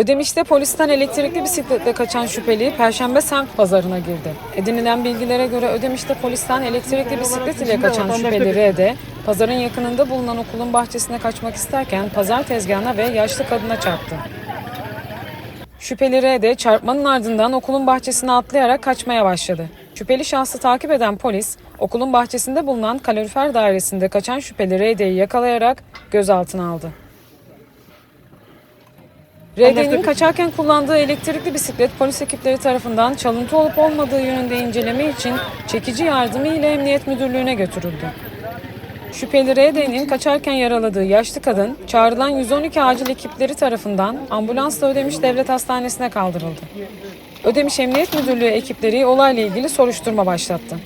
Ödemiş'te polisten elektrikli bisikletle kaçan şüpheli Perşembe semt pazarına girdi. Edinilen bilgilere göre Ödemiş'te polisten elektrikli bisiklet ile kaçan şüpheli R'de pazarın yakınında bulunan okulun bahçesine kaçmak isterken pazar tezgahına ve yaşlı kadına çarptı. Şüpheli R de çarpmanın ardından okulun bahçesine atlayarak kaçmaya başladı. Şüpheli şahsı takip eden polis, okulun bahçesinde bulunan kalorifer dairesinde kaçan şüpheli R'de'yi yakalayarak gözaltına aldı. RD'nin kaçarken kullandığı elektrikli bisiklet polis ekipleri tarafından çalıntı olup olmadığı yönünde inceleme için çekici yardımı ile Emniyet Müdürlüğü'ne götürüldü. Şüpheli RD'nin kaçarken yaraladığı yaşlı kadın çağrılan 112 acil ekipleri tarafından ambulansla Ödemiş Devlet Hastanesi'ne kaldırıldı. Ödemiş Emniyet Müdürlüğü ekipleri olayla ilgili soruşturma başlattı.